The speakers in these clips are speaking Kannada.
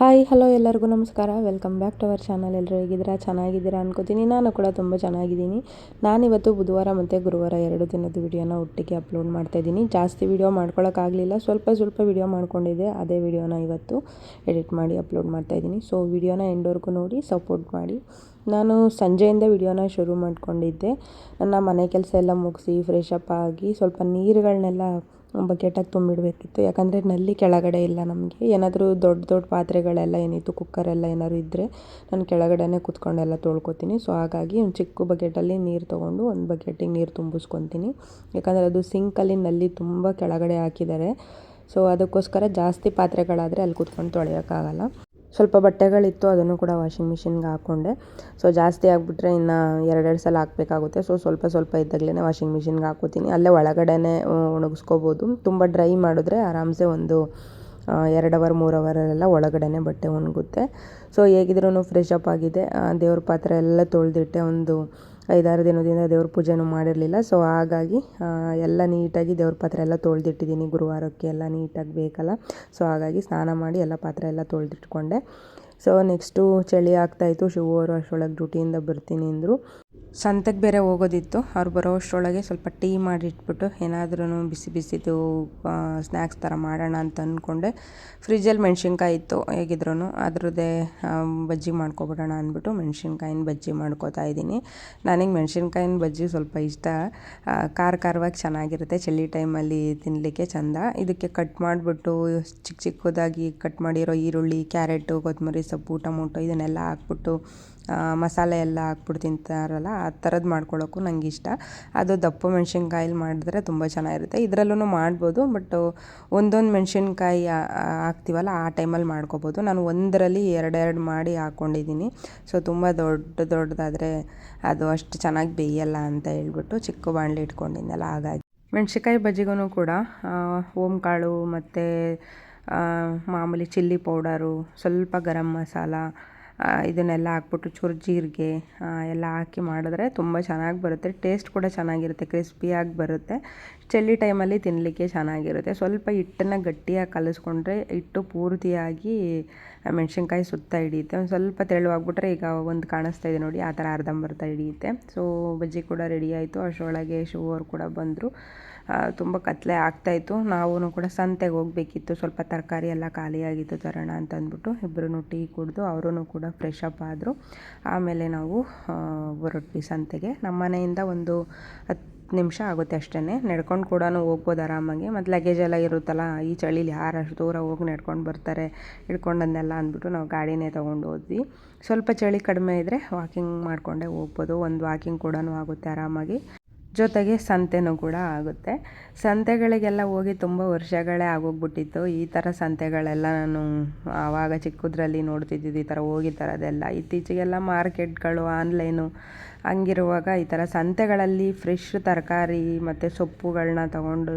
ಹಾಯ್, ಹಲೋ ಎಲ್ಲರಿಗೂ ನಮಸ್ಕಾರ. Welcome back to our channel ಎಲ್ಲರೂ ಹೇಗಿದ್ದೀರಾ? ಚೆನ್ನಾಗಿದ್ದೀರಾ ಅನ್ಕೋತೀನಿ. ನಾನು ಕೂಡ ತುಂಬ ಚೆನ್ನಾಗಿದ್ದೀನಿ. ನಾನಿವತ್ತು ಬುಧವಾರ ಮತ್ತು ಗುರುವಾರ ಎರಡು ದಿನದ ವಿಡಿಯೋನ ಒಟ್ಟಿಗೆ ಅಪ್ಲೋಡ್ ಮಾಡ್ತಾಯಿದ್ದೀನಿ ಜಾಸ್ತಿ ವಿಡಿಯೋ ಮಾಡ್ಕೊಳ್ಳೋಕ್ಕಾಗಲಿಲ್ಲ ಸ್ವಲ್ಪ ಸ್ವಲ್ಪ ವಿಡಿಯೋ ಮಾಡ್ಕೊಂಡಿದ್ದೆ. ಅದೇ ವಿಡಿಯೋನ ಇವತ್ತು ಎಡಿಟ್ ಮಾಡಿ ಅಪ್ಲೋಡ್ ಮಾಡ್ತಾಯಿದ್ದೀನಿ ಸೊ ವಿಡಿಯೋನ ಎಂಡೋರ್ಗೂ ನೋಡಿ ಸಪೋರ್ಟ್ ಮಾಡಿ. ನಾನು ಸಂಜೆಯಿಂದ ವಿಡಿಯೋನ ಶುರು ಮಾಡಿಕೊಂಡಿದ್ದೆ. ನನ್ನ ಮನೆ ಕೆಲಸ ಎಲ್ಲ ಮುಗಿಸಿ ಫ್ರೆಶ್ ಅಪ್ ಆಗಿ ಸ್ವಲ್ಪ ನೀರುಗಳನ್ನೆಲ್ಲ ಬಕೆಟಾಗಿ ತುಂಬಿಡಬೇಕಿತ್ತು. ಯಾಕಂದರೆ ನಲ್ಲಿ ಕೆಳಗಡೆ ಇಲ್ಲ ನಮಗೆ. ಏನಾದರೂ ದೊಡ್ಡ ದೊಡ್ಡ ಪಾತ್ರೆಗಳೆಲ್ಲ ಏನಿತ್ತು ಕುಕ್ಕರೆಲ್ಲ ಏನಾದ್ರು ಇದ್ದರೆ ನಾನು ಕೆಳಗಡೆನೇ ಕೂತ್ಕೊಂಡೆಲ್ಲ ತೊಳ್ಕೊತೀನಿ. ಸೊ ಹಾಗಾಗಿ ಒಂದು ಚಿಕ್ಕ ಬಕೆಟಲ್ಲಿ ನೀರು ತೊಗೊಂಡು ಒಂದು ಬಕೆಟಿಗೆ ನೀರು ತುಂಬಿಸ್ಕೊತೀನಿ. ಯಾಕಂದರೆ ಅದು ಸಿಂಕಲ್ಲಿ ನಲ್ಲಿ ತುಂಬ ಕೆಳಗಡೆ ಹಾಕಿದ್ದಾರೆ. ಸೊ ಅದಕ್ಕೋಸ್ಕರ ಜಾಸ್ತಿ ಪಾತ್ರೆಗಳಾದರೆ ಅಲ್ಲಿ ಕುತ್ಕೊಂಡು ತೊಳೆಯೋಕ್ಕಾಗಲ್ಲ. ಸ್ವಲ್ಪ ಬಟ್ಟೆಗಳಿತ್ತು, ಅದನ್ನು ಕೂಡ ವಾಷಿಂಗ್ ಮಿಷಿನ್ಗೆ ಹಾಕ್ಕೊಂಡೆ ಸೊ ಜಾಸ್ತಿ ಆಗಿಬಿಟ್ರೆ ಇನ್ನು ಎರಡೆರಡು ಸಲ ಹಾಕಬೇಕಾಗುತ್ತೆ. ಸೊ ಸ್ವಲ್ಪ ಸ್ವಲ್ಪ ಇದ್ದಾಗಲೇ ವಾಷಿಂಗ್ ಮಿಷಿನ್ಗೆ ಹಾಕೋತೀನಿ. ಅಲ್ಲೇ ಒಳಗಡೆ ಒಣಗಿಸ್ಕೋಬೋದು. ತುಂಬ ಡ್ರೈ ಮಾಡಿದ್ರೆ ಆರಾಮ್ಸೆ ಒಂದು ಎರಡು ಅವರ್, ಮೂರು ಅವರಲ್ಲೆಲ್ಲ ಒಳಗಡೆ ಬಟ್ಟೆ ಒಣಗುತ್ತೆ. ಸೊ ಹೇಗಿದ್ರೂ ಫ್ರೆಶ್ ಅಪ್ ಆಗಿದೆ. ದೇವ್ರ ಪಾತ್ರೆ ಎಲ್ಲ ತೊಳೆದಿಟ್ಟೆ. ಒಂದು ಐದಾರು ದಿನದಿಂದ ದೇವ್ರ ಪೂಜೆನೂ ಮಾಡಿರಲಿಲ್ಲ. ಸೊ ಹಾಗಾಗಿ ಎಲ್ಲ ನೀಟಾಗಿ ದೇವ್ರ ಪಾತ್ರೆ ಎಲ್ಲ ತೊಳೆದಿಟ್ಟಿದ್ದೀನಿ. ಗುರುವಾರಕ್ಕೆ ಎಲ್ಲ ನೀಟಾಗಿ ಬೇಕಲ್ಲ. ಸೊ ಹಾಗಾಗಿ ಸ್ನಾನ ಮಾಡಿ ಎಲ್ಲ ಪಾತ್ರೆ ಎಲ್ಲ ತೊಳೆದಿಟ್ಕೊಂಡೆ. ಸೊ ನೆಕ್ಸ್ಟು ಚಳಿ ಆಗ್ತಾಯಿತ್ತು ಶಿವು ಅವರು ಅಷ್ಟರೊಳಗೆ ಡ್ಯೂಟಿಯಿಂದ ಬರ್ತೀನಿ ಅಂದರು. ಸಂತೆಗೆ ಬೇರೆ ಹೋಗೋದಿತ್ತು. ಅವ್ರು ಬರೋ ಅಷ್ಟರೊಳಗೆ ಸ್ವಲ್ಪ ಟೀ ಮಾಡಿಟ್ಬಿಟ್ಟು ಏನಾದ್ರೂ ಬಿಸಿ ಬಿಸಿದು ಸ್ನ್ಯಾಕ್ಸ್ ಥರ ಮಾಡೋಣ ಅಂತ ಅಂದ್ಕೊಂಡೆ ಫ್ರಿಜ್ಜಲ್ಲಿ ಮೆಣ್ಸಿನ್ಕಾಯಿ ಇತ್ತು ಹೇಗಿದ್ರು ಅದ್ರದ್ದೇ ಬಜ್ಜಿ ಮಾಡ್ಕೊಬಿಡೋಣ ಅಂದ್ಬಿಟ್ಟು ಮೆಣ್ಸಿನ್ಕಾಯಿನ ಬಜ್ಜಿ ಮಾಡ್ಕೋತಾ ಇದ್ದೀನಿ. ನನಗೆ ಮೆಣ್ಸಿನ್ಕಾಯಿನ ಬಜ್ಜಿ ಸ್ವಲ್ಪ ಇಷ್ಟ. ಖಾರ ಖಾರವಾಗಿ ಚೆನ್ನಾಗಿರುತ್ತೆ ಚಳಿ ಟೈಮಲ್ಲಿ ತಿನ್ನಲಿಕ್ಕೆ ಚೆಂದ. ಇದಕ್ಕೆ ಕಟ್ ಮಾಡಿಬಿಟ್ಟು ಚಿಕ್ಕ ಚಿಕ್ಕದಾಗಿ ಕಟ್ ಮಾಡಿರೋ ಈರುಳ್ಳಿ, ಕ್ಯಾರೆಟು ಕೊತ್ತಂಬರಿ ಸೊಪ್ಪು, ಟೊಮೊಟೊ ಇದನ್ನೆಲ್ಲ ಹಾಕ್ಬಿಟ್ಟು ಮಸಾಲೆ ಎಲ್ಲ ಹಾಕ್ಬಿಟ್ಟು ತಿಂತಾರಲ್ಲ ಆ ಥರದ್ದು ಮಾಡ್ಕೊಳ್ಳೋಕ್ಕೂ ನಂಗೆ ಇಷ್ಟ. ಅದು ದಪ್ಪ ಮೆಣ್ಸಿನ್ಕಾಯಲ್ಲಿ ಮಾಡಿದ್ರೆ ತುಂಬ ಚೆನ್ನಾಗಿರುತ್ತೆ. ಇದರಲ್ಲೂ ಮಾಡ್ಬೋದು, ಬಟ್ ಒಂದೊಂದು ಮೆಣ್ಸಿನ್ಕಾಯಿ ಹಾಕ್ತೀವಲ್ಲ, ಆ ಟೈಮಲ್ಲಿ ಮಾಡ್ಕೊಬೋದು. ನಾನು ಒಂದರಲ್ಲಿ ಎರಡೆರಡು ಮಾಡಿ ಹಾಕ್ಕೊಂಡಿದ್ದೀನಿ ಸೊ, ತುಂಬ ದೊಡ್ಡ ದೊಡ್ಡದಾದರೆ ಅದು ಅಷ್ಟು ಚೆನ್ನಾಗಿ ಬೇಯಲ್ಲ ಅಂತ ಹೇಳ್ಬಿಟ್ಟು ಚಿಕ್ಕ ಬಾಣಲಿ ಇಟ್ಕೊಂಡಿದ್ದೆಲ್ಲ ಹಾಗಾಗಿ. ಮೆಣ್ಸಿನ್ಕಾಯಿ ಬಜ್ಜಿಗೂ ಕೂಡ ಓಂಕಾಳು ಮತ್ತು ಮಾಮೂಲಿ ಚಿಲ್ಲಿ ಪೌಡರು, ಸ್ವಲ್ಪ ಗರಂ ಮಸಾಲ ಇದನ್ನೆಲ್ಲ ಹಾಕ್ಬಿಟ್ಟು ಚೂರು ಜೀರಿಗೆ ಎಲ್ಲ ಹಾಕಿ ಮಾಡಿದ್ರೆ ತುಂಬ ಚೆನ್ನಾಗಿ ಬರುತ್ತೆ. ಟೇಸ್ಟ್ ಕೂಡ ಚೆನ್ನಾಗಿರುತ್ತೆ ಕ್ರಿಸ್ಪಿಯಾಗಿ ಬರುತ್ತೆ. ಚಳಿ ಟೈಮಲ್ಲಿ ತಿನ್ನಲಿಕ್ಕೆ ಚೆನ್ನಾಗಿರುತ್ತೆ. ಸ್ವಲ್ಪ ಹಿಟ್ಟನ್ನು ಗಟ್ಟಿಯಾಗಿ ಕಲಸ್ಕೊಂಡ್ರೆ ಹಿಟ್ಟು ಪೂರ್ತಿಯಾಗಿ ಮೆಣಸಿನ್ಕಾಯಿ ಸುತ್ತ ಹಿಡಿಯುತ್ತೆ. ಒಂದು ಸ್ವಲ್ಪ ತೆಳುವಾಗ್ಬಿಟ್ರೆ ಈಗ ಒಂದು ಕಾಣಿಸ್ತಾ ಇದೆ ನೋಡಿ, ಆ ಥರ ಅರ್ಧಂಬರ್ಧ ಹಿಡಿಯುತ್ತೆ. ಸೊ ಬಜ್ಜಿ ಕೂಡ ರೆಡಿ ಆಯಿತು. ಅಷ್ಟರೊಳಗೆ ಶೂ ಅವ್ರು ಕೂಡ ಬಂದರು. ತುಂಬ ಕತ್ಲೆ ಆಗ್ತಾಯಿತ್ತು ನಾವೂ ಕೂಡ ಸಂತೆಗೆ ಹೋಗಬೇಕಿತ್ತು. ಸ್ವಲ್ಪ ತರಕಾರಿ ಎಲ್ಲ ಖಾಲಿಯಾಗಿತ್ತು ತರೋಣ ಅಂತ ಅಂದ್ಬಿಟ್ಟು ಇಬ್ಬರೂ ಟೀ ಕುಡಿದು ಅವರೂ ಕೂಡ ಫ್ರೆಶ್ ಅಪ್ ಆದರು. ಆಮೇಲೆ ನಾವು ಹೊರಟ್ವಿ ಸಂತೆಗೆ. ನಮ್ಮ ಮನೆಯಿಂದ ಒಂದು ಹತ್ತು ನಿಮಿಷ ಆಗುತ್ತೆ ಅಷ್ಟೇ ನಡ್ಕೊಂಡು ಕೂಡ ಹೋಗ್ಬೋದು ಆರಾಮಾಗಿ. ಮತ್ತು ಲಗೇಜ್ ಎಲ್ಲ ಇರುತ್ತಲ್ಲ, ಈ ಚಳಿಲಿ ಯಾರು ಅಷ್ಟು ದೂರ ಹೋಗಿ ನಡ್ಕೊಂಡು ಬರ್ತಾರೆ ಹಿಡ್ಕೊಂಡನ್ನೆಲ್ಲ ಅಂದ್ಬಿಟ್ಟು ನಾವು ಗಾಡಿನೇ ತೊಗೊಂಡು ಹೋದ್ವಿ. ಸ್ವಲ್ಪ ಚಳಿ ಕಡಿಮೆ ಇದ್ದರೆ ವಾಕಿಂಗ್ ಮಾಡಿಕೊಂಡೇ ಹೋಗ್ಬೋದು. ಒಂದು ವಾಕಿಂಗ್ ಕೂಡ ಆಗುತ್ತೆ ಆರಾಮಾಗಿ. ಜೊತೆಗೆ ಸಂತೆನೂ ಕೂಡ ಆಗುತ್ತೆ. ಸಂತೆಗಳಿಗೆಲ್ಲ ಹೋಗಿ ತುಂಬ ವರ್ಷಗಳೇ ಆಗೋಗ್ಬಿಟ್ಟಿತ್ತು. ಈ ಥರ ಸಂತೆಗಳೆಲ್ಲ ನಾನು ಆವಾಗ ಚಿಕ್ಕದ್ರಲ್ಲಿ ನೋಡ್ತಿದ್ದಿದ್ದು ಈ ಥರ ಹೋಗಿ ಥರದ್ದೆಲ್ಲ ಇತ್ತೀಚೆಗೆಲ್ಲ ಮಾರ್ಕೆಟ್ಗಳು, ಆನ್ಲೈನು ಹಂಗಿರುವಾಗ ಈ ಥರ ಸಂತೆಗಳಲ್ಲಿ ಫ್ರೆಶ್ ತರಕಾರಿ ಮತ್ತು ಸೊಪ್ಪುಗಳನ್ನ ತಗೊಂಡು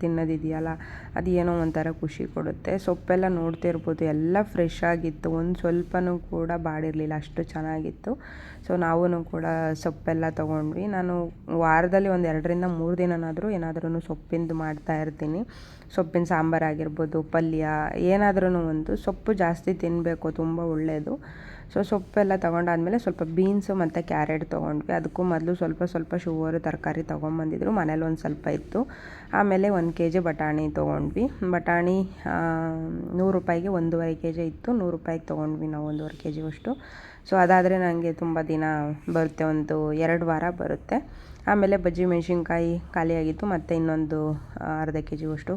ತಿನ್ನೋದಿದೆಯಲ್ಲ ಅದು ಏನೋ ಒಂಥರ ಖುಷಿ ಕೊಡುತ್ತೆ. ಸೊಪ್ಪೆಲ್ಲ ನೋಡ್ತಿರ್ಬೋದು ಎಲ್ಲ ಫ್ರೆಶ್ ಆಗಿತ್ತು. ಒಂದು ಸ್ವಲ್ಪನೂ ಕೂಡ ಬಾಡಿರಲಿಲ್ಲ, ಅಷ್ಟು ಚೆನ್ನಾಗಿತ್ತು. ಸೊ ನಾವೂ ಕೂಡ ಸೊಪ್ಪೆಲ್ಲ ತೊಗೊಂಡ್ವಿ. ನಾನು ವಾರದಲ್ಲಿ ಒಂದು ಎರಡರಿಂದ ಮೂರು ದಿನನಾದರೂ ಏನಾದ್ರೂ ಸೊಪ್ಪಿಂದು ಮಾಡ್ತಾ ಇರ್ತೀನಿ. ಸೊಪ್ಪಿನ ಸಾಂಬಾರಾಗಿರ್ಬೋದು, ಪಲ್ಯ ಏನಾದ್ರೂ ಒಂದು. ಸೊಪ್ಪು ಜಾಸ್ತಿ ತಿನ್ನಬೇಕು ತುಂಬ ಒಳ್ಳೆಯದು ಸೊ ಸೊಪ್ಪೆಲ್ಲ ತೊಗೊಂಡಾದ್ಮೇಲೆ ಸ್ವಲ್ಪ ಬೀನ್ಸು ಮತ್ತು ಕ್ಯಾರೆಟ್ ತೊಗೊಂಡ್ವಿ. ಅದಕ್ಕೂ ಮೊದಲು ಸ್ವಲ್ಪ ಸ್ವಲ್ಪ ಶುಗರು ತರಕಾರಿ ತೊಗೊಂಬಂದಿದ್ರು. ಮನೇಲಿ ಒಂದು ಸ್ವಲ್ಪ ಇತ್ತು. ಆಮೇಲೆ ಒಂದು ಕೆ ಜಿ ಬಟಾಣಿ ತೊಗೊಂಡ್ವಿ. ಬಟಾಣಿ ನೂರು ರೂಪಾಯಿಗೆ ಒಂದೂವರೆ ಕೆ ಜಿ ಇತ್ತು. ನೂರು ರೂಪಾಯಿಗೆ ತೊಗೊಂಡ್ವಿ ನಾವು ಒಂದೂವರೆ ಕೆ ಜಿಯಷ್ಟು ಸೊ ಅದಾದರೆ ನನಗೆ ತುಂಬ ದಿನ ಬರುತ್ತೆ. ಒಂದು ಎರಡು ವಾರ ಬರುತ್ತೆ. ಆಮೇಲೆ ಬಜ್ಜಿ ಮೆಣಸಿನ್ಕಾಯಿ ಖಾಲಿಯಾಗಿತ್ತು. ಮತ್ತು ಇನ್ನೊಂದು ಅರ್ಧ ಕೆ ಜಿಯಷ್ಟು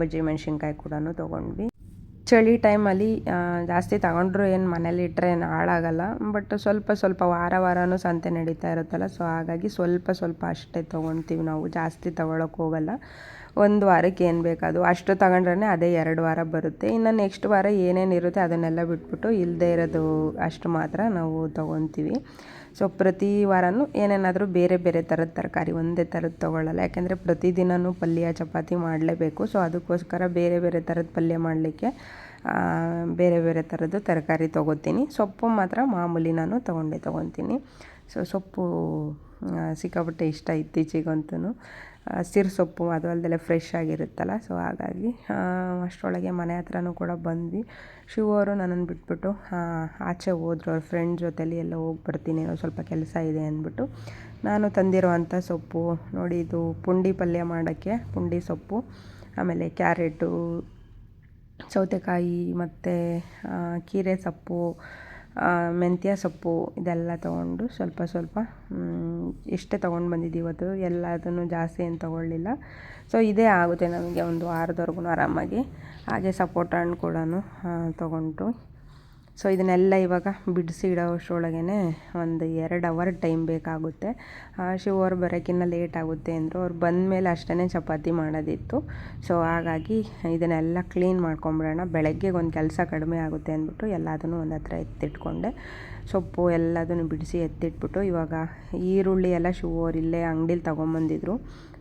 ಬಜ್ಜಿ ಮೆಣಸಿನ್ಕಾಯಿ ಕೂಡ ತೊಗೊಂಡ್ವಿ. ಚಳಿ ಟೈಮಲ್ಲಿ ಜಾಸ್ತಿ ತಗೊಂಡ್ರು ಏನು ಮನೇಲಿ ಇಟ್ಟರೆ ಏನು ಹಾಳಾಗಲ್ಲ. ಬಟ್ ಸ್ವಲ್ಪ ಸ್ವಲ್ಪ ವಾರ ವಾರವೂ ಸಂತೆ ನಡೀತಾ ಇರುತ್ತಲ್ಲ ಸೊ ಹಾಗಾಗಿ ಸ್ವಲ್ಪ ಸ್ವಲ್ಪ ಅಷ್ಟೇ ತೊಗೊಳ್ತೀವಿ ನಾವು. ಜಾಸ್ತಿ ತೊಗೊಳಕ್ಕೆ ಹೋಗಲ್ಲ. ಒಂದು ವಾರಕ್ಕೆ ಏನು ಬೇಕದು ಅಷ್ಟು ತಗೊಂಡ್ರೆ ಅದೇ ಎರಡು ವಾರ ಬರುತ್ತೆ. ಇನ್ನು ನೆಕ್ಸ್ಟ್ ವಾರ ಏನೇನು ಇರುತ್ತೆ ಅದನ್ನೆಲ್ಲ ಬಿಟ್ಬಿಟ್ಟು ಇಲ್ಲದೇ ಇರೋದು ಅಷ್ಟು ಮಾತ್ರ ನಾವು ತೊಗೊತೀವಿ. ಸೊ ಪ್ರತಿ ವಾರನೂ ಏನೇನಾದರೂ ಬೇರೆ ಬೇರೆ ಥರದ ತರಕಾರಿ ಒಂದೇ ಥರದ್ದು ತೊಗೊಳ್ಳಲ್ಲ. ಯಾಕೆಂದರೆ ಪ್ರತಿದಿನವೂ ಪಲ್ಯ, ಚಪಾತಿ ಮಾಡಲೇಬೇಕು. ಸೊ ಅದಕ್ಕೋಸ್ಕರ ಬೇರೆ ಬೇರೆ ಥರದ ಪಲ್ಯ ಮಾಡಲಿಕ್ಕೆ ಬೇರೆ ಬೇರೆ ಥರದ್ದು ತರಕಾರಿ ತೊಗೋತೀನಿ. ಸೊಪ್ಪು ಮಾತ್ರ ಮಾಮೂಲಿ ನಾನು ತೊಗೊಂಡೇ ತೊಗೊತೀನಿ. ಸೊ ಸೊಪ್ಪು ಸಿಕ್ಕಾಪಟ್ಟೆ ಇಷ್ಟ ಇತ್ತೀಚೆಗಂತೂ ಹಸಿರು ಸೊಪ್ಪು ಅದು ಅಲ್ಲದೆ ಫ್ರೆಶ್ ಆಗಿರುತ್ತಲ್ಲ ಸೊ ಹಾಗಾಗಿ ಅಷ್ಟರೊಳಗೆ ಮನೆ ಹತ್ರನೂ ಕೂಡ ಬಂದ್ವಿ. ಶಿವ ಅವರು ನನ್ನನ್ನು ಬಿಟ್ಬಿಟ್ಟು ಆಚೆ ಹೋದ್ರು. ಅವ್ರ ಫ್ರೆಂಡ್ ಜೊತೆಲಿ ಎಲ್ಲ ಹೋಗಿ ಬರ್ತೀನಿ ಸ್ವಲ್ಪ ಕೆಲಸ ಇದೆ ಅಂದ್ಬಿಟ್ಟು ನಾನು ತಂದಿರುವಂಥ ಸೊಪ್ಪು, ನೋಡಿ ಇದು ಪುಂಡಿ ಪಲ್ಯ ಮಾಡೋಕ್ಕೆ ಪುಂಡಿ ಸೊಪ್ಪು, ಆಮೇಲೆ ಕ್ಯಾರೆಟು, ಸೌತೆಕಾಯಿ ಮತ್ತು ಕೀರೆ ಸೊಪ್ಪು ಮೆಂತ್ಯ, ಸೊಪ್ಪು ಇದೆಲ್ಲ ತೊಗೊಂಡು ಸ್ವಲ್ಪ ಸ್ವಲ್ಪ ಇಷ್ಟೇ ತೊಗೊಂಡು ಬಂದಿದ್ದು ಇವತ್ತು ಎಲ್ಲದನ್ನು ಜಾಸ್ತಿ ಏನು ತೊಗೊಳ್ಳಿಲ್ಲ. ಸೊ ಇದೇ ಆಗುತ್ತೆ ನಮಗೆ ಒಂದು ವಾರದವರೆಗೂ ಆರಾಮಾಗಿ. ಹಾಗೆ ಸಪೋಟ ಹಣ್ಣು ಕೂಡ ತೊಗೊಂಡ್ರು ಸೊ ಇದನ್ನೆಲ್ಲ ಇವಾಗ ಬಿಡಿಸಿ ಇಡೋ ಅಷ್ಟರೊಳಗೇ ಒಂದು ಎರಡು ಅವರ್ ಟೈಮ್ ಬೇಕಾಗುತ್ತೆ. ಶಿವ ಅವ್ರು ಬರೋಕ್ಕಿಂತ ಲೇಟ್ ಆಗುತ್ತೆ ಅಂದರು. ಅವ್ರು ಬಂದ ಮೇಲೆ ಅಷ್ಟೇ ಚಪಾತಿ ಮಾಡೋದಿತ್ತು. ಸೊ ಹಾಗಾಗಿ ಇದನ್ನೆಲ್ಲ ಕ್ಲೀನ್ ಮಾಡ್ಕೊಂಬಿಡೋಣ. ಬೆಳಗ್ಗೆಗೆ ಒಂದು ಕೆಲಸ ಕಡಿಮೆ ಆಗುತ್ತೆ ಅಂದ್ಬಿಟ್ಟು ಎಲ್ಲದನ್ನು ಒಂದು ಹತ್ರ ಎತ್ತಿಟ್ಕೊಂಡೆ. ಸೊಪ್ಪು ಎಲ್ಲದನ್ನು ಬಿಡಿಸಿ ಎತ್ತಿಟ್ಬಿಟ್ಟು ಇವಾಗ ಈರುಳ್ಳಿ ಎಲ್ಲ ಶೂ ಅವ್ರು ಇಲ್ಲೇ ಅಂಗಡೀಲಿ ತೊಗೊಂಬಂದಿದ್ರು.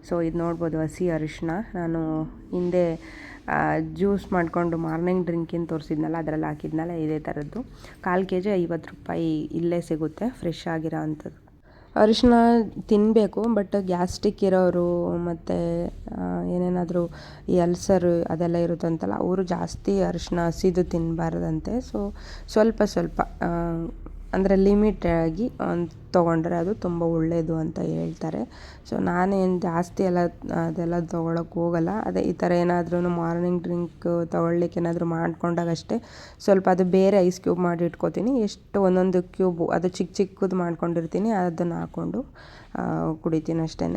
ಸೊ ಇದು ನೋಡ್ಬೋದು ಹಸಿ ಅರಿಶಿನ ನಾನು ಹಿಂದೆ ಜ್ಯೂಸ್ ಮಾಡಿಕೊಂಡು ಮಾರ್ನಿಂಗ್ ಡ್ರಿಂಕಿಂದ ತೋರಿಸಿದ್ನಲ್ಲ, ಅದರಲ್ಲಿ ಹಾಕಿದ್ನಲ್ಲ, ಇದೇ ಥರದ್ದು ಕಾಲು ಕೆ ಜಿ ಐವತ್ತು ರೂಪಾಯಿ ಇಲ್ಲೇ ಸಿಗುತ್ತೆ, ಫ್ರೆಶ್ ಆಗಿರೋ ಅಂಥದ್ದು. ಅರಿಶಿನ ತಿನ್ನಬೇಕು ಬಟ್ ಗ್ಯಾಸ್ಟಿಕ್ ಇರೋರು ಮತ್ತು ಏನೇನಾದರೂ ಈ ಅಲ್ಸರ್ ಅದೆಲ್ಲ ಇರುತ್ತಂತಲ್ಲ, ಅವರು ಜಾಸ್ತಿ ಅರಿಶಿನ ಹಸಿದು ತಿನ್ನಬಾರ್ದಂತೆ ಸೊ ಸ್ವಲ್ಪ ಸ್ವಲ್ಪ ಅಂದರೆ ಆಗಿ ಒಂದು ತೊಗೊಂಡ್ರೆ ಅದು ತುಂಬ ಒಳ್ಳೆಯದು ಅಂತ ಹೇಳ್ತಾರೆ. ಸೊ ನಾನೇನು ಜಾಸ್ತಿ ಎಲ್ಲ, ಅದೆಲ್ಲ ತೊಗೊಳಕ್ಕೆ ಹೋಗಲ್ಲ. ಅದೇ ಈ ಥರ ಏನಾದ್ರೂ ಮಾರ್ನಿಂಗ್ ಡ್ರಿಂಕ್ ತೊಗೊಳ್ಲಿಕ್ಕೆ ಏನಾದರೂ ಮಾಡ್ಕೊಂಡಾಗಷ್ಟೇ ಸ್ವಲ್ಪ ಅದು ಬೇರೆ ಐಸ್ ಕ್ಯೂಬ್ ಮಾಡಿ ಇಟ್ಕೋತೀನಿ. ಎಷ್ಟು ಒಂದೊಂದು ಕ್ಯೂಬು ಅದು ಚಿಕ್ಕ ಚಿಕ್ಕದು ಮಾಡ್ಕೊಂಡಿರ್ತೀನಿ, ಅದನ್ನು ಹಾಕ್ಕೊಂಡು ಕುಡಿತೀನಿ ಅಷ್ಟೇ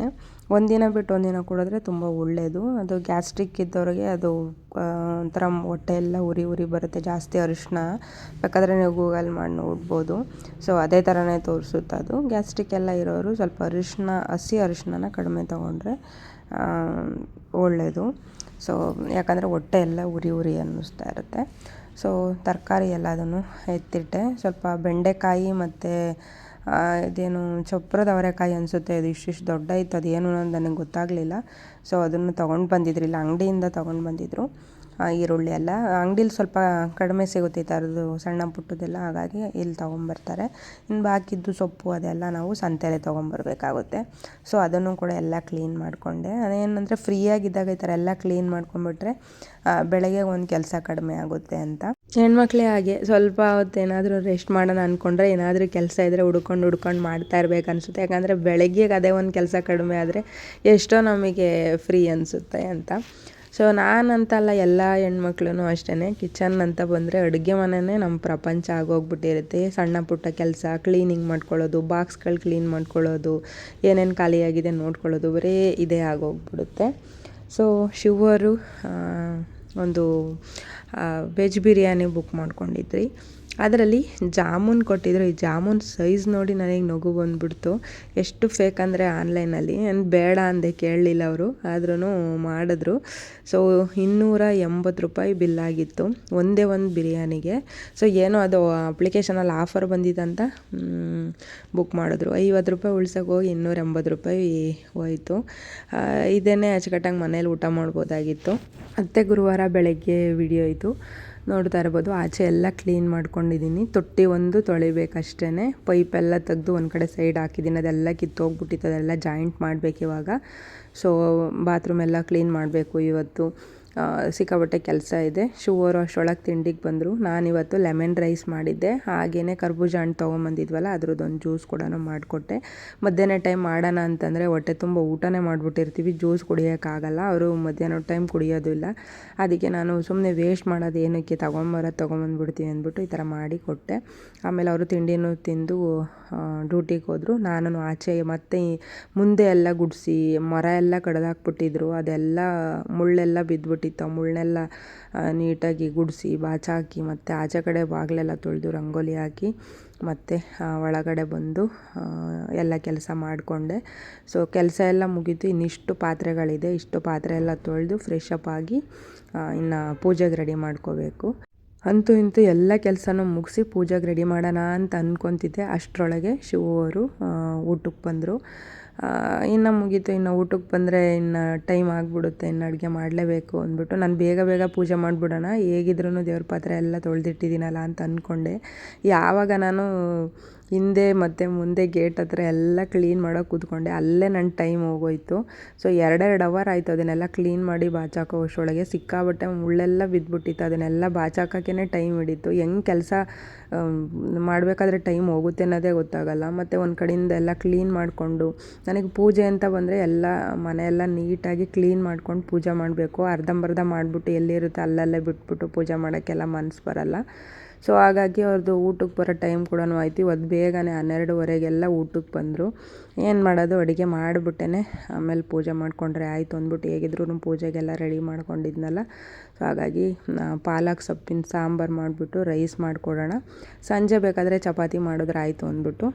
ಒಂದಿನ ಬಿಟ್ಟು ಒಂದಿನ ಕುಡಿದ್ರೆ ತುಂಬ ಒಳ್ಳೆಯದು ಅದು ಗ್ಯಾಸ್ಟ್ರಿಕ್ ಇದ್ದವ್ರಿಗೆ ಅದು ಒಂಥರ ಹೊಟ್ಟೆ ಎಲ್ಲ ಉರಿ ಉರಿ ಬರುತ್ತೆ ಜಾಸ್ತಿ ಅರಿಶಿನ ಬೇಕಾದರೆ ನೀವು ಗೂಗಲ್ ಮಾಡಿ ನೋಡ್ಬೋದು. ಸೊ ಅದೇ ಥರನೇ ತೋರಿಸುತ್ತೆ ಅದು ಗ್ಯಾಸ್ಟ್ರಿಕ್ ಎಲ್ಲ ಇರೋರು ಸ್ವಲ್ಪ ಅರಿಶಿನ, ಹಸಿ ಅರಿಶಿನ ಕಡಿಮೆ ತೊಗೊಂಡ್ರೆ ಒಳ್ಳೆಯದು ಸೊ ಯಾಕಂದರೆ ಹೊಟ್ಟೆ ಎಲ್ಲ ಉರಿ ಉರಿ ಅನ್ನಿಸ್ತಾ ಇರುತ್ತೆ. ಸೊ ತರಕಾರಿ ಎಲ್ಲದನ್ನು ಎತ್ತಿಟ್ಟೆ. ಸ್ವಲ್ಪ ಬೆಂಡೆಕಾಯಿ ಮತ್ತು ಇದೇನು ಚೊಪ್ರದ ಅವರೆಕಾಯಿ ಅನಿಸುತ್ತೆ. ಅದು ಇಷ್ಟಿಷ್ಟು ದೊಡ್ಡ ಇತ್ತು. ಅದೇನು ನನಗೆ ಗೊತ್ತಾಗಲಿಲ್ಲ. ಸೊ ಅದನ್ನು ತೊಗೊಂಡು ಬಂದಿದ್ರು. ಇಲ್ಲ, ಅಂಗಡಿಯಿಂದ ತೊಗೊಂಡು ಬಂದಿದ್ದರು ಈರುಳ್ಳಿ ಎಲ್ಲ. ಅಂಗಡೀಲಿ ಸ್ವಲ್ಪ ಕಡಿಮೆ ಸಿಗುತ್ತೆ ಈ ಥರದ್ದು ಸಣ್ಣ ಪುಟ್ಟದೆಲ್ಲ ಹಾಗಾಗಿ ಇಲ್ಲಿ ತೊಗೊಂಬರ್ತಾರೆ. ಇನ್ನು ಬಾಕಿದ್ದು ಸೊಪ್ಪು ಅದೆಲ್ಲ ನಾವು ಸಂತೆಯಲ್ಲೇ ತೊಗೊಂಬರ್ಬೇಕಾಗುತ್ತೆ. ಸೊ ಅದನ್ನು ಕೂಡ ಎಲ್ಲ ಕ್ಲೀನ್ ಮಾಡಿಕೊಂಡೆ. ಅದೇನಂದರೆ ಫ್ರೀಯಾಗಿದ್ದಾಗ ಈ ಥರ ಎಲ್ಲ ಕ್ಲೀನ್ ಮಾಡ್ಕೊಂಡ್ಬಿಟ್ರೆ ಬೆಳಗ್ಗೆ ಒಂದು ಕೆಲಸ ಕಡಿಮೆ ಆಗುತ್ತೆ ಅಂತ. ಹೆಣ್ಮಕ್ಳೇ ಹಾಗೆ, ಸ್ವಲ್ಪ ಹೊತ್ತು ಏನಾದರೂ ರೆಸ್ಟ್ ಮಾಡೋಣ ಅಂದ್ಕೊಂಡ್ರೆ ಏನಾದರೂ ಕೆಲಸ ಇದ್ದರೆ ಹುಡ್ಕೊಂಡು ಹುಡ್ಕೊಂಡು ಮಾಡ್ತಾ ಇರ್ಬೇಕು ಅನಿಸುತ್ತೆ. ಯಾಕಂದರೆ ಬೆಳಗ್ಗೆಗೆ ಅದೇ ಒಂದು ಕೆಲಸ ಕಡಿಮೆ ಆದರೆ ಎಷ್ಟೋ ನಮಗೆ ಫ್ರೀ ಅನಿಸುತ್ತೆ ಅಂತ. ಸೊ ನಾನಂತಲ್ಲ ಎಲ್ಲ ಹೆಣ್ಮಕ್ಳು ಅಷ್ಟೇ ಕಿಚನ್ ಅಂತ ಬಂದರೆ ಅಡುಗೆ ಮನೆಯೇ ನಮ್ಮ ಪ್ರಪಂಚ ಆಗೋಗ್ಬಿಟ್ಟಿರುತ್ತೆ. ಸಣ್ಣ ಪುಟ್ಟ ಕೆಲಸ ಕ್ಲೀನಿಂಗ್ ಮಾಡ್ಕೊಳ್ಳೋದು ಬಾಕ್ಸ್ಗಳು ಕ್ಲೀನ್ ಮಾಡ್ಕೊಳ್ಳೋದು, ಏನೇನು ಖಾಲಿಯಾಗಿದೆ ನೋಡ್ಕೊಳ್ಳೋದು ಬರೀ ಇದೇ ಆಗೋಗ್ಬಿಡುತ್ತೆ. ಸೊ ಶಿವರು ಒಂದು ವೆಜ್ ಬಿರಿಯಾನಿ ಬುಕ್ ಮಾಡ್ಕೊಂಡಿದ್ರಿ. ಅದರಲ್ಲಿ ಜಾಮೂನ್ ಕೊಟ್ಟಿದ್ರು. ಈ ಜಾಮೂನ್ ಸೈಜ್ ನೋಡಿ ನನಗೆ ನಗು ಬಂದ್ಬಿಡ್ತು. ಎಷ್ಟು ಫೇಕ್ ಅಂದರೆ ಆನ್ಲೈನಲ್ಲಿ ಏನು ಬೇಡ ಅಂದೆ ಕೇಳಲಿಲ್ಲ ಅವರು. ಆದ್ರೂ ಮಾಡಿದ್ರು. ಸೊ ಇನ್ನೂರ ಎಂಬತ್ತು ರೂಪಾಯಿ ಬಿಲ್ಲಾಗಿತ್ತು ಒಂದೇ ಒಂದು ಬಿರಿಯಾನಿಗೆ. ಸೊ ಏನೋ ಅದು ಅಪ್ಲಿಕೇಶನಲ್ಲಿ ಆಫರ್ ಬಂದಿದ್ದಂತ ಬುಕ್ ಮಾಡಿದ್ರು. ಐವತ್ತು ರೂಪಾಯಿ ಉಳ್ಸೋಕೆ ಹೋಗಿ ಇನ್ನೂರ ಎಂಬತ್ತು ರೂಪಾಯಿ ಹೋಯಿತು. ಇದನ್ನೇ ಅಚ್ಚುಕಟ್ಟಾಗಿ ಮನೇಲಿ ಊಟ ಮಾಡ್ಬೋದಾಗಿತ್ತು. ಮತ್ತೆ ಗುರುವಾರ ಬೆಳಗ್ಗೆ ವಿಡಿಯೋ ಇದು ನೋಡ್ತಾ ಇರ್ಬೋದು. ಆಚೆ ಎಲ್ಲ ಕ್ಲೀನ್ ಮಾಡ್ಕೊಂಡಿದ್ದೀನಿ. ತೊಟ್ಟಿ ಒಂದು ತೊಳಿಬೇಕಷ್ಟೇ ಪೈಪೆಲ್ಲ ತೆಗೆದು ಒಂದು ಕಡೆ ಸೈಡ್ ಹಾಕಿದ್ದೀನಿ. ಅದೆಲ್ಲ ಕಿತ್ತೋಗ್ಬಿಟ್ಟಿತ್ತು. ಅದೆಲ್ಲ ಜಾಯಿಂಟ್ ಮಾಡಬೇಕು ಇವಾಗ. ಸೊ ಬಾತ್ರೂಮ್ ಎಲ್ಲ ಕ್ಲೀನ್ ಮಾಡಬೇಕು ಇವತ್ತು. ಸಿಕ್ಕಾಪಟ್ಟೆ ಕೆಲಸ ಇದೆ. ಶಿವರು ಅಷ್ಟರೊಳಗೆ ತಿಂಡಿಗೆ ಬಂದರು. ನಾನಿವತ್ತು ಲೆಮನ್ ರೈಸ್ ಮಾಡಿದ್ದೆ. ಹಾಗೆಯೇ ಕರ್ಬೂಜ ಹಣ್ಣು ತೊಗೊಂಬಂದಿದ್ವಲ್ಲ ಅದ್ರದ್ದೊಂದು ಜ್ಯೂಸ್ ಕೂಡ ಮಾಡಿಕೊಟ್ಟೆ. ಮಧ್ಯಾಹ್ನ ಟೈಮ್ ಮಾಡೋಣ ಅಂತಂದರೆ ಹೊಟ್ಟೆ ತುಂಬ ಊಟನೇ ಮಾಡಿಬಿಟ್ಟಿರ್ತೀವಿ. ಜ್ಯೂಸ್ ಕುಡಿಯೋಕ್ಕಾಗಲ್ಲ. ಅವರು ಮಧ್ಯಾಹ್ನ ಟೈಮ್ ಕುಡಿಯೋದಿಲ್ಲ ಅದಕ್ಕೆ ನಾನು ಸುಮ್ಮನೆ ವೇಸ್ಟ್ ಮಾಡೋದು ಏನಕ್ಕೆ, ತೊಗೊಂಬರೋದು ತೊಗೊಂಬಂದ್ಬಿಡ್ತೀವಿ ಅಂದ್ಬಿಟ್ಟು ಈ ಥರ ಮಾಡಿ ಕೊಟ್ಟೆ. ಆಮೇಲೆ ಅವರು ತಿಂಡಿನೂ ತಿಂದು ಡ್ಯೂಟಿಗೆ ಹೋದರು. ನಾನು ಆಚೆ ಮತ್ತೆ ಮುಂದೆ ಎಲ್ಲ ಗುಡಿಸಿ, ಮರ ಎಲ್ಲ ಕಡ್ದಾಕ್ಬಿಟ್ಟಿದ್ರು. ಅದೆಲ್ಲ ಮುಳ್ಳೆಲ್ಲ ಬಿದ್ದುಬಿಟ್ಟು ಬಿಟ್ಟಿತ್ತು ಮುಳ್ಳನ್ನೆಲ್ಲ ನೀಟಾಗಿ ಗುಡಿಸಿ ಬಾಚಾಕಿ ಮತ್ತು ಆಚೆ ಕಡೆ ಬಾಗಿಲೆಲ್ಲ ತೊಳೆದು ರಂಗೋಲಿ ಹಾಕಿ, ಮತ್ತು ಒಳಗಡೆ ಬಂದು ಎಲ್ಲ ಕೆಲಸ ಮಾಡಿಕೊಂಡೆ. ಸೊ ಕೆಲಸ ಎಲ್ಲ ಮುಗೀತು. ಇನ್ನಿಷ್ಟು ಪಾತ್ರೆಗಳಿದೆ. ಇಷ್ಟು ಪಾತ್ರೆ ಎಲ್ಲ ತೊಳೆದು ಫ್ರೆಶ್ ಅಪ್ ಆಗಿ ಇನ್ನು ಪೂಜೆಗೆ ರೆಡಿ ಮಾಡ್ಕೋಬೇಕು. ಅಂತೂ ಇಂತೂ ಎಲ್ಲ ಕೆಲಸನೂ ಮುಗಿಸಿ ಪೂಜೆಗೆ ರೆಡಿ ಮಾಡೋಣ ಅಂತ ಅಂದ್ಕೊತಿದ್ದೆ ಅಷ್ಟರೊಳಗೆ ಶಿವು ಅವರು ಊಟಕ್ಕೆ ಬಂದರು. ಇನ್ನು ಮುಗೀತು, ಇನ್ನು ಊಟಕ್ಕೆ ಬಂದರೆ ಇನ್ನು ಟೈಮ್ ಆಗಿಬಿಡುತ್ತೆ, ಇನ್ನು ಅಡುಗೆ ಮಾಡಲೇಬೇಕು ಅಂದ್ಬಿಟ್ಟು ನಾನು ಬೇಗ ಬೇಗ ಪೂಜೆ ಮಾಡಿಬಿಡೋಣ. ಹೇಗಿದ್ರೂ ದೇವ್ರ ಪಾತ್ರೆ ಎಲ್ಲ ತೊಳೆದಿಟ್ಟಿದ್ದೀನಲ್ಲ ಅಂತ ಅಂದ್ಕೊಂಡೆ ಯಾವಾಗ ನಾನು ಹಿಂದೆ ಮತ್ತು ಮುಂದೆ ಗೇಟ್ ಹತ್ರ ಎಲ್ಲ ಕ್ಲೀನ್ ಮಾಡೋಕೆ ಕೂತ್ಕೊಂಡೆ. ಅಲ್ಲೇ ನನ್ನ ಟೈಮ್ ಹೋಗೋಯ್ತು. ಸೊ ಎರಡೆರಡು ಅವರ್ ಆಯಿತು ಅದನ್ನೆಲ್ಲ ಕ್ಲೀನ್ ಮಾಡಿ ಬಾಚಾಕೋ ಅಷ್ಟರೊಳಗೆ. ಸಿಕ್ಕಾಬಟ್ಟೆ ಮುಳ್ಳೆಲ್ಲ ಬಿದ್ದುಬಿಟ್ಟಿತ್ತು ಅದನ್ನೆಲ್ಲ ಬಾಚಾಕೋಕ್ಕೇ ಟೈಮ್ ಹಿಡಿತು. ಹೆಂಗೆ ಕೆಲಸ ಮಾಡಬೇಕಾದ್ರೆ ಟೈಮ್ ಹೋಗುತ್ತೆ ಅನ್ನೋದೇ ಗೊತ್ತಾಗಲ್ಲ. ಮತ್ತು ಒಂದು ಕಡೆಯಿಂದ ಎಲ್ಲ ಕ್ಲೀನ್ ಮಾಡಿಕೊಂಡು, ನನಗೆ ಪೂಜೆ ಅಂತ ಬಂದರೆ ಎಲ್ಲ ಮನೆಯೆಲ್ಲ ನೀಟಾಗಿ ಕ್ಲೀನ್ ಮಾಡ್ಕೊಂಡು ಪೂಜೆ ಮಾಡಬೇಕು. ಅರ್ಧಂಬರ್ಧ ಮಾಡಿಬಿಟ್ಟು ಎಲ್ಲಿರುತ್ತೆ ಅಲ್ಲಲ್ಲೇ ಬಿಟ್ಬಿಟ್ಟು ಪೂಜೆ ಮಾಡೋಕ್ಕೆಲ್ಲ ಮನ್ಸು ಬರಲ್ಲ. ಸೊ ಹಾಗಾಗಿ ಅವ್ರದ್ದು ಊಟಕ್ಕೆ ಬರೋ ಟೈಮ್ ಕೂಡ ಆಯ್ತು. ಇವತ್ತು ಬೇಗನೆ ಹನ್ನೆರಡುವರೆಗೆಲ್ಲ ಊಟಕ್ಕೆ ಬಂದರು. ಏನು ಮಾಡೋದು? ಅಡುಗೆ ಮಾಡಿಬಿಟ್ಟೇನೆ. ಆಮೇಲೆ ಪೂಜೆ ಮಾಡಿಕೊಂಡ್ರೆ ಆಯಿತು ಅಂದ್ಬಿಟ್ಟು ಹೇಗಿದ್ರು ಪೂಜೆಗೆಲ್ಲ ರೆಡಿ ಮಾಡ್ಕೊಂಡಿದ್ನಲ್ಲ. ಸೊ ಹಾಗಾಗಿ ಪಾಲಕ್ ಸೊಪ್ಪಿನ ಸಾಂಬಾರು ಮಾಡಿಬಿಟ್ಟು ರೈಸ್ ಮಾಡಿಕೊಡೋಣ. ಸಂಜೆ ಬೇಕಾದರೆ ಚಪಾತಿ ಮಾಡಿದ್ರೆ ಆಯಿತು ಅಂದ್ಬಿಟ್ಟು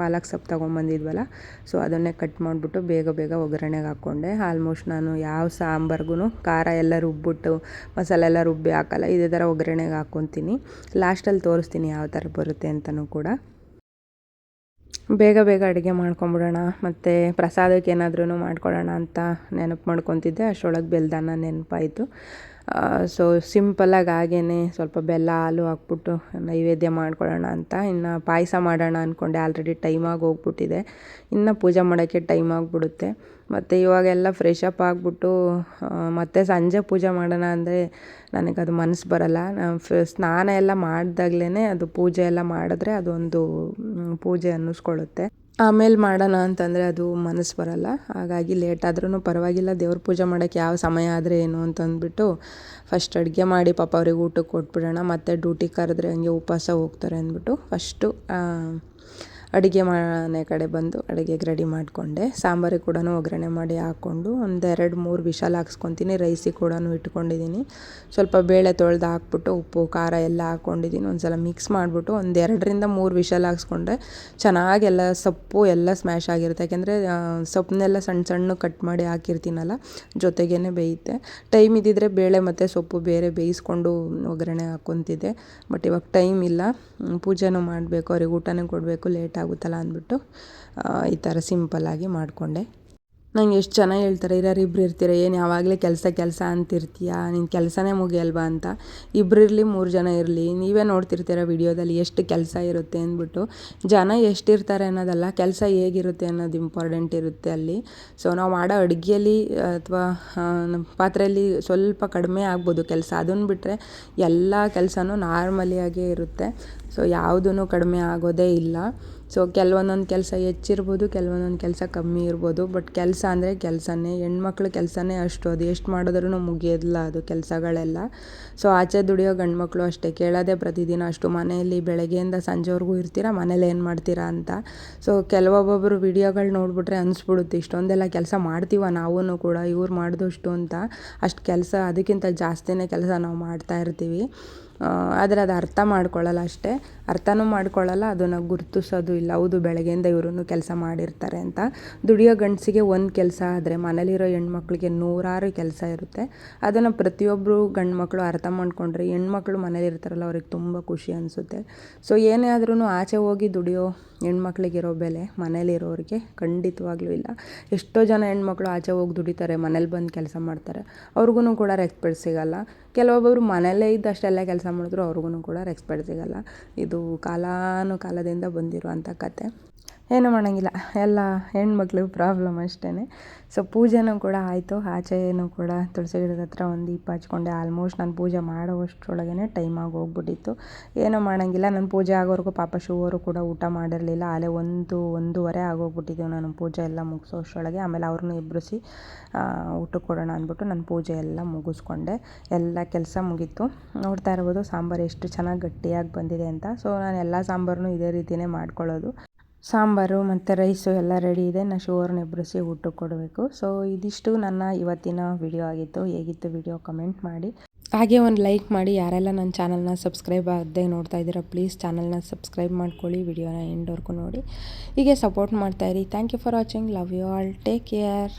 ಪಾಲಕ್ ಸೊಪ್ಪು ತೊಗೊಂಬಂದಿದ್ವಲ್ಲ. ಸೊ ಅದನ್ನೇ ಕಟ್ ಮಾಡಿಬಿಟ್ಟು ಬೇಗ ಬೇಗ ಒಗ್ಗರಣೆಗೆ ಹಾಕ್ಕೊಂಡೆ. ಆಲ್ಮೋಸ್ಟ್ ನಾನು ಯಾವ ಸಾಂಬಾರ್ಗೂ ಖಾರ ಎಲ್ಲ ರುಬ್ಬಿಟ್ಟು, ಮಸಾಲೆ ಎಲ್ಲ ರುಬ್ಬಿ ಹಾಕಲ್ಲ, ಇದೇ ಥರ ಒಗ್ಗರಣೆಗೆ ಹಾಕ್ಕೊತೀನಿ. ಲಾಸ್ಟಲ್ಲಿ ತೋರಿಸ್ತೀನಿ ಯಾವ ಥರ ಬರುತ್ತೆ ಅಂತಲೂ ಕೂಡ. ಬೇಗ ಬೇಗ ಅಡುಗೆ ಮಾಡ್ಕೊಂಬಿಡೋಣ, ಮತ್ತು ಪ್ರಸಾದಕ್ಕೆ ಏನಾದ್ರೂ ಮಾಡ್ಕೊಳ್ಳೋಣ ಅಂತ ನೆನಪು ಮಾಡ್ಕೊತಿದ್ದೆ, ಅಷ್ಟರೊಳಗೆ ಬೆಲ್ದಾನ ನೆನಪಾಯಿತು. ಸೊ ಸಿಂಪಲ್ಲಾಗಿ ಹಾಗೇ ಸ್ವಲ್ಪ ಬೆಲ್ಲ, ಹಾಲು ಹಾಕ್ಬಿಟ್ಟು ನೈವೇದ್ಯ ಮಾಡ್ಕೊಳ್ಳೋಣ ಅಂತ. ಇನ್ನು ಪಾಯಸ ಮಾಡೋಣ ಅಂದ್ಕೊಂಡೆ ಆಲ್ರೆಡಿ ಟೈಮಾಗಿ ಹೋಗ್ಬಿಟ್ಟಿದೆ. ಇನ್ನು ಪೂಜೆ ಮಾಡೋಕ್ಕೆ ಟೈಮ್ ಆಗಿಬಿಡುತ್ತೆ. ಮತ್ತು ಇವಾಗೆಲ್ಲ ಫ್ರೆಶ್ ಅಪ್ ಆಗಿಬಿಟ್ಟು ಮತ್ತೆ ಸಂಜೆ ಪೂಜೆ ಮಾಡೋಣ ಅಂದರೆ ನನಗದು ಮನಸ್ಸು ಬರಲ್ಲ. ನಾನು ಸ್ನಾನ ಎಲ್ಲ ಮಾಡಿದಾಗ್ಲೇ ಅದು ಪೂಜೆ ಎಲ್ಲ ಮಾಡಿದ್ರೆ ಅದೊಂದು ಪೂಜೆ ಅನ್ನಿಸ್ಕೊಳ್ಳುತ್ತೆ. ಆಮೇಲೆ ಮಾಡೋಣ ಅಂತಂದರೆ ಅದು ಮನಸ್ಸು ಬರಲ್ಲ. ಹಾಗಾಗಿ ಲೇಟ್ ಆದ್ರೂ ಪರವಾಗಿಲ್ಲ. ದೇವ್ರ ಪೂಜೆ ಮಾಡೋಕ್ಕೆ ಯಾವ ಸಮಯ ಆದರೆ ಏನು ಅಂತಂದ್ಬಿಟ್ಟು ಫಸ್ಟ್ ಅಡುಗೆ ಮಾಡಿ ಪಾಪ ಅವ್ರಿಗೆ ಊಟಕ್ಕೆ ಕೊಟ್ಬಿಡೋಣ. ಮತ್ತು ಡ್ಯೂಟಿ ಕರೆದ್ರೆ ಹಂಗೆ ಉಪವಾಸ ಹೋಗ್ತಾರೆ ಅಂದ್ಬಿಟ್ಟು ಫಸ್ಟು ಅಡುಗೆ ಮನೆ ಕಡೆ ಬಂದು ಅಡುಗೆಗೆ ರೆಡಿ ಮಾಡಿಕೊಂಡೆ. ಸಾಂಬಾರಿಗೆ ಕೂಡ ಒಗ್ಗರಣೆ ಮಾಡಿ ಹಾಕ್ಕೊಂಡು ಒಂದು ಎರಡು ಮೂರು ವಿಶಾಲ ಹಾಕ್ಸ್ಕೊತೀನಿ. ರೈಸಿಗೆ ಕೂಡ ಇಟ್ಕೊಂಡಿದ್ದೀನಿ ಸ್ವಲ್ಪ ಬೇಳೆ ತೊಳೆದು ಹಾಕ್ಬಿಟ್ಟು ಉಪ್ಪು, ಖಾರ ಎಲ್ಲ ಹಾಕ್ಕೊಂಡಿದ್ದೀನಿ ಒಂದು ಸಲ ಮಿಕ್ಸ್ ಮಾಡಿಬಿಟ್ಟು ಒಂದು ಎರಡರಿಂದ ಮೂರು ವಿಶಾಲ ಹಾಕ್ಸ್ಕೊಂಡ್ರೆ ಚೆನ್ನಾಗೆಲ್ಲ ಸೊಪ್ಪು ಎಲ್ಲ ಸ್ಮ್ಯಾಶ್ ಆಗಿರುತ್ತೆ. ಯಾಕೆಂದರೆ ಸೊಪ್ಪನ್ನೆಲ್ಲ ಸಣ್ಣ ಸಣ್ಣ ಕಟ್ ಮಾಡಿ ಹಾಕಿರ್ತೀನಲ್ಲ ಜೊತೆಗೇ ಬೇಯುತ್ತೆ. ಟೈಮ್ ಇದ್ದಿದ್ರೆ ಬೇಳೆ ಮತ್ತು ಸೊಪ್ಪು ಬೇರೆ ಬೇಯಿಸ್ಕೊಂಡು ಒಗ್ಗರಣೆ ಹಾಕ್ಕೊತಿದ್ದೆ. ಬಟ್ ಇವಾಗ ಟೈಮ್ ಇಲ್ಲ. ಪೂಜೆನೂ ಮಾಡಬೇಕು, ಅವ್ರಿಗೆ ಊಟನೂ ಕೊಡಬೇಕು ಲೇಟ್ ಆಗುತ್ತಲ್ಲ ಅಂದ್ಬಿಟ್ಟು ಈ ಥರ ಸಿಂಪಲ್ಲಾಗಿ ಮಾಡಿಕೊಂಡೆ. ನಂಗೆ ಎಷ್ಟು ಜನ ಹೇಳ್ತಾರೆ ಇರೋರು ಇಬ್ರು ಇರ್ತೀರ? ಏನು ಯಾವಾಗಲೇ ಕೆಲಸ ಕೆಲಸ ಅಂತಿರ್ತೀಯ ನಿನ್ನ ಕೆಲಸನೇ ಮುಗಿಯಲ್ವಾ ಅಂತ? ಇಬ್ಬರು ಇರಲಿ, ಮೂರು ಜನ ಇರಲಿ, ನೀವೇ ನೋಡ್ತಿರ್ತೀರ ವಿಡಿಯೋದಲ್ಲಿ ಎಷ್ಟು ಕೆಲಸ ಇರುತ್ತೆ ಅಂದ್ಬಿಟ್ಟು. ಜನ ಎಷ್ಟಿರ್ತಾರೆ ಅನ್ನೋದಲ್ಲ, ಕೆಲಸ ಹೇಗಿರುತ್ತೆ ಅನ್ನೋದು ಇಂಪಾರ್ಟೆಂಟ್ ಇರುತ್ತೆ ಅಲ್ಲಿ. ಸೊ ನಾವು ಮಾಡೋ ಅಡುಗೆಯಲ್ಲಿ ಅಥವಾ ಪಾತ್ರೆಯಲ್ಲಿ ಸ್ವಲ್ಪ ಕಡಿಮೆ ಆಗ್ಬೋದು ಕೆಲಸ. ಅದನ್ನು ಬಿಟ್ಟರೆ ಎಲ್ಲ ಕೆಲಸನೂ ನಾರ್ಮಲಿಯಾಗೇ ಇರುತ್ತೆ. ಸೊ ಯಾವುದೂ ಕಡಿಮೆ ಆಗೋದೇ ಇಲ್ಲ. ಸೊ ಕೆಲವೊಂದೊಂದು ಕೆಲಸ ಹೆಚ್ಚಿರ್ಬೋದು, ಕೆಲವೊಂದೊಂದು ಕೆಲಸ ಕಮ್ಮಿ ಇರ್ಬೋದು. ಬಟ್ ಕೆಲಸ ಅಂದರೆ ಕೆಲಸನೇ. ಹೆಣ್ಮಕ್ಳ ಕೆಲಸನೇ ಅಷ್ಟು. ಅದು ಎಷ್ಟು ಮಾಡಿದ್ರೂ ಮುಗಿಯೋದಿಲ್ಲ ಅದು ಕೆಲಸಗಳೆಲ್ಲ. ಸೊ ಆಚೆ ದುಡಿಯೋ ಗಂಡ್ಮಕ್ಳು ಅಷ್ಟೇ. ಕೇಳೋದೇ ಪ್ರತಿದಿನ ಅಷ್ಟು. ಮನೆಯಲ್ಲಿ ಬೆಳಗ್ಗೆಯಿಂದ ಸಂಜೆವರೆಗೂ ಇರ್ತೀರಾ? ಮನೇಲಿ ಏನು ಮಾಡ್ತೀರಾ ಅಂತ. ಸೊ ಕೆಲವೊಬ್ಬೊಬ್ಬರು ವಿಡಿಯೋಗಳು ನೋಡಿಬಿಟ್ರೆ ಅನಿಸ್ಬಿಡುತ್ತೆ. ಇಷ್ಟೊಂದೆಲ್ಲ ಕೆಲಸ ಮಾಡ್ತೀವ ನಾವೂ ಕೂಡ. ಇವ್ರು ಮಾಡಿದಷ್ಟು ಅಂತ. ಅಷ್ಟು ಕೆಲಸ, ಅದಕ್ಕಿಂತ ಜಾಸ್ತಿನೇ ಕೆಲಸ ನಾವು ಮಾಡ್ತಾ ಇರ್ತೀವಿ. ಆದರೆ ಅದು ಅರ್ಥ ಮಾಡ್ಕೊಳ್ಳಲ್ಲ ಅಷ್ಟೇ. ಅರ್ಥನೂ ಮಾಡ್ಕೊಳ್ಳಲ್ಲ, ಅದನ್ನು ಗುರುತಿಸೋದು ಇಲ್ಲ. ಹೌದು, ಬೆಳಗ್ಗೆಯಿಂದ ಇವರೂ ಕೆಲಸ ಮಾಡಿರ್ತಾರೆ ಅಂತ. ದುಡಿಯೋ ಗಂಡಸಿಗೆ ಒಂದು ಕೆಲಸ ಆದರೆ ಮನೇಲಿರೋ ಹೆಣ್ಮಕ್ಳಿಗೆ ನೂರಾರು ಕೆಲಸ ಇರುತ್ತೆ. ಅದನ್ನು ಪ್ರತಿಯೊಬ್ಬರು ಗಂಡು ಮಕ್ಕಳು ಅರ್ಥ ಮಾಡ್ಕೊಂಡ್ರೆ ಹೆಣ್ಮಕ್ಳು ಮನೇಲಿರ್ತಾರಲ್ಲ, ಅವ್ರಿಗೆ ತುಂಬ ಖುಷಿ ಅನಿಸುತ್ತೆ. ಸೊ ಏನೇ ಆದ್ರೂ ಆಚೆ ಹೋಗಿ ದುಡಿಯೋ ಹೆಣ್ಮಕ್ಳಿಗಿರೋ ಬೆಲೆ ಮನೇಲಿರೋರಿಗೆ ಖಂಡಿತವಾಗ್ಲೂ ಇಲ್ಲ. ಎಷ್ಟೋ ಜನ ಹೆಣ್ಮಕ್ಳು ಆಚೆ ಹೋಗಿ ದುಡಿತಾರೆ, ಮನೇಲಿ ಬಂದು ಕೆಲಸ ಮಾಡ್ತಾರೆ. ಅವ್ರಿಗೂ ಕೂಡ ರೆಸ್ಪೆಕ್ಟ್ ಸಿಗಲ್ಲ. ಕೆಲವೊಬ್ಬರು ಮನೆಯಲ್ಲೇ ಇದ್ದಷ್ಟೆಲ್ಲ ಕೆಲಸ ಮಾಡಿದ್ರು ಅವ್ರಿಗೂ ಕೂಡ ರೆಸ್ಪೆಕ್ಟ್ ಸಿಗಲ್ಲ. ಇದು ಕಾಲಾನುಕಾಲದಿಂದ ಬಂದಿರುವಂಥ ಕತೆ. ಏನು ಮಾಡೋಂಗಿಲ್ಲ. ಎಲ್ಲ ಹೆಣ್ಮಕ್ಳು ಪ್ರಾಬ್ಲಮ್ ಅಷ್ಟೇ ಸೊ ಪೂಜೆನೂ ಕೂಡ ಆಯಿತು. ಆಚೆನೂ ಕೂಡ ತುಳಸಿ ಗಿಡದ ಹತ್ರ ಒಂದು ದೀಪ ಹಚ್ಕೊಂಡೆ. ಆಲ್ಮೋಸ್ಟ್ ನಾನು ಪೂಜೆ ಮಾಡೋವಷ್ಟರೊಳಗೇ ಟೈಮಾಗಿ ಹೋಗ್ಬಿಟ್ಟಿತ್ತು. ಏನೂ ಮಾಡೋಂಗಿಲ್ಲ. ನನ್ನ ಪೂಜೆ ಆಗೋವರೆಗೂ ಪಾಪ ಶೂವರು ಕೂಡ ಊಟ ಮಾಡಿರಲಿಲ್ಲ. ಆಲೆ ಒಂದು, ಒಂದೂವರೆ ಆಗೋಗ್ಬಿಟ್ಟಿದ್ದೆವು ನಾನು ಪೂಜೆ ಎಲ್ಲ ಮುಗಿಸೋಷ್ಟರೊಳಗೆ. ಆಮೇಲೆ ಅವ್ರನ್ನೂ ಎಬ್ಬರಿಸಿ ಊಟಕ್ಕೆ ಕೊಡೋಣ ಅಂದ್ಬಿಟ್ಟು ನಾನು ಪೂಜೆ ಎಲ್ಲ ಮುಗಿಸ್ಕೊಂಡೆ. ಎಲ್ಲ ಕೆಲಸ ಮುಗೀತು. ನೋಡ್ತಾ ಇರ್ಬೋದು ಸಾಂಬಾರು ಎಷ್ಟು ಚೆನ್ನಾಗಿ ಗಟ್ಟಿಯಾಗಿ ಬಂದಿದೆ ಅಂತ. ಸೊ ನಾನು ಎಲ್ಲ ಸಾಂಬಾರನ್ನು ಇದೇ ರೀತಿಯೇ ಮಾಡ್ಕೊಳ್ಳೋದು. ಸಾಂಬಾರು ಮತ್ತು ರೈಸು ಎಲ್ಲ ರೆಡಿ ಇದೆ. ನಾನು ಶುಗರ್ನ ಎಬ್ಬರಿಸಿ ಊಟಕ್ಕೆ ಕೊಡಬೇಕು. ಸೊ ಇದಿಷ್ಟು ನನ್ನ ಇವತ್ತಿನ ವಿಡಿಯೋ ಆಗಿತ್ತು. ಹೇಗಿತ್ತು ವಿಡಿಯೋ ಕಮೆಂಟ್ ಮಾಡಿ. ಹಾಗೆ ಒಂದು ಲೈಕ್ ಮಾಡಿ. ಯಾರೆಲ್ಲ ನನ್ನ ಚಾನಲ್ನ ಸಬ್ಸ್ಕ್ರೈಬ್ ಆಗದೆ ನೋಡ್ತಾ ಇದ್ದೀರಾ ಪ್ಲೀಸ್ ಚಾನಲ್ನ ಸಬ್ಸ್ಕ್ರೈಬ್ ಮಾಡ್ಕೊಳ್ಳಿ. ವಿಡಿಯೋನ ಎಂಡ್ವರೆಗೂ ನೋಡಿ. ಹೀಗೆ support ಮಾಡ್ತಾಯಿರಿ thank you for watching love you all take care